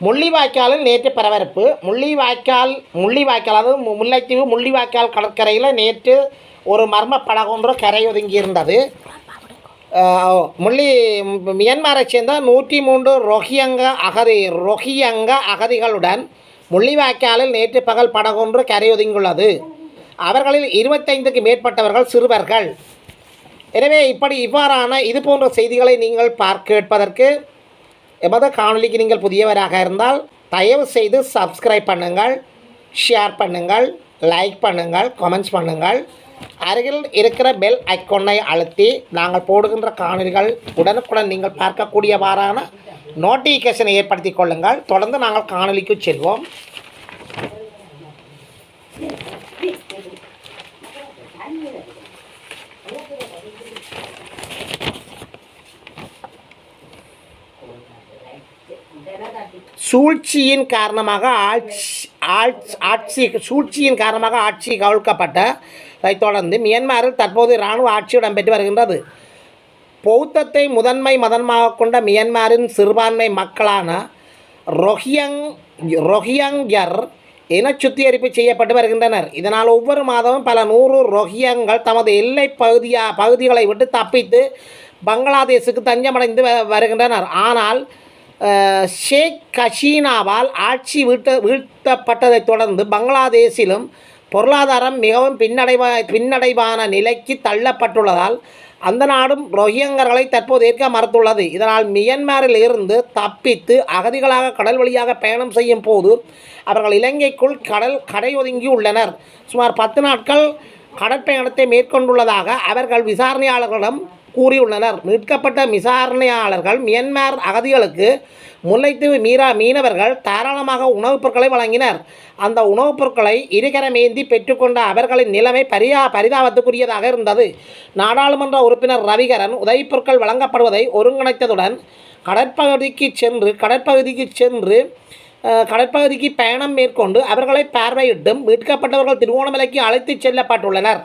முள்ளிவாய்க்காலில் நேற்று பரபரப்பு. முள்ளிவாய்க்கால் முள்ளிவாய்க்கால் அதாவது மு- முல்லைத்தீவு முள்ளிவாய்க்கால் கடற்கரையில் நேற்று ஒரு மர்ம படகொன்று கரையொதுங்கி இருந்தது முள்ளி மியன்மாரை சேர்ந்த நூற்றி மூன்று ரொஹியங்க அகதி ரொஹியங்க அகதிகளுடன் முள்ளிவாய்க்காலில் நேற்று பகல் படகொன்று கரையொதுங்கியுள்ளது அவர்களில் இருபத்தைந்துக்கு மேற்பட்டவர்கள் சிறுவர்கள். எனவே இப்படி இவ்வாறான இது போன்ற செய்திகளை நீங்கள் பார்க்க கேட்பதற்கு எமது காணொலிக்கு நீங்கள் புதியவராக இருந்தால் தயவு செய்து சப்ஸ்கிரைப் பண்ணுங்கள் ஷேர் பண்ணுங்கள் லைக் பண்ணுங்கள் கமெண்ட்ஸ் பண்ணுங்கள். அருகில் இருக்கிற பெல் ஐக்கோனை அழுத்தி நாங்கள் போடுகின்ற காணொலிகள் உடனுக்குடன் நீங்கள் பார்க்கக்கூடியவாறான நோட்டிஃபிகேஷனை ஏற்படுத்தி கொள்ளுங்கள். தொடர்ந்து நாங்கள் காணொலிக்கு செல்வோம். சூழ்ச்சியின் காரணமாக ஆட்சி ஆட்சி ஆட்சி சூழ்ச்சியின் காரணமாக ஆட்சி கவிழ்க்கப்பட்ட தொடர்ந்து மியான்மரில் தற்போது இராணுவ ஆட்சி இடம்பெற்று வருகின்றது. பௌத்தத்தை முதன்மை மதமாக கொண்ட மியான்மரின் சிறுபான்மை மக்களான ரொஹியங் ரொஹியங்கர் இன சுத்திகரிப்பு செய்யப்பட்டு வருகின்றனர். இதனால் ஒவ்வொரு மாதமும் பல நூறு ரொஹியங்கள் தமது எல்லை பகுதியா பகுதிகளை விட்டு தப்பித்து பங்களாதேஷுக்கு தஞ்சமடைந்து வருகின்றனர். ஆனால் ஷேக் ஹசீனாவால் ஆட்சி வீழ்த்த வீழ்த்தப்பட்டதைத் தொடர்ந்து பங்களாதேஷிலும் பொருளாதாரம் மிகவும் பின்னடைவா பின்னடைவான நிலைக்கு தள்ளப்பட்டுள்ளதால் அந்த நாடும் ரொஹியங்கர்களை தற்போது ஏற்க மறுத்துள்ளது. இதனால் மியன்மாரில் இருந்து தப்பித்து அகதிகளாக கடல் வழியாக பயணம் செய்யும் போது அவர்கள் இலங்கைக்குள் கடல் கடையொதுங்கி உள்ளனர். சுமார் பத்து நாட்கள் கடற்பயணத்தை மேற்கொண்டுள்ளதாக அவர்கள் விசாரணையாளர்களிடம் கூறியுள்ளனர். மீட்கப்பட்ட விசாரணையாளர்கள் மியன்மார் அகதிகளுக்கு முல்லைத்தீவு மீரா மீனவர்கள் தாராளமாக உணவுப் பொருட்களை வழங்கினர். அந்த உணவுப் பொருட்களை இருகரமேந்தி பெற்றுக்கொண்ட அவர்களின் நிலைமை பரியா பரிதாபத்துக்குரியதாக இருந்தது. நாடாளுமன்ற உறுப்பினர் ரவிகரன் உதவிப் பொருட்கள் வழங்கப்படுவதை ஒருங்கிணைத்ததுடன் கடற்பகுதிக்கு சென்று கடற்பகுதிக்கு சென்று கடற்பகுதிக்கு பயணம் மேற்கொண்டு அவர்களை பார்வையிட்டும் மீட்கப்பட்டவர்கள் திருவோணமலைக்கு அழைத்துச் செல்லப்பட்டுள்ளனர்.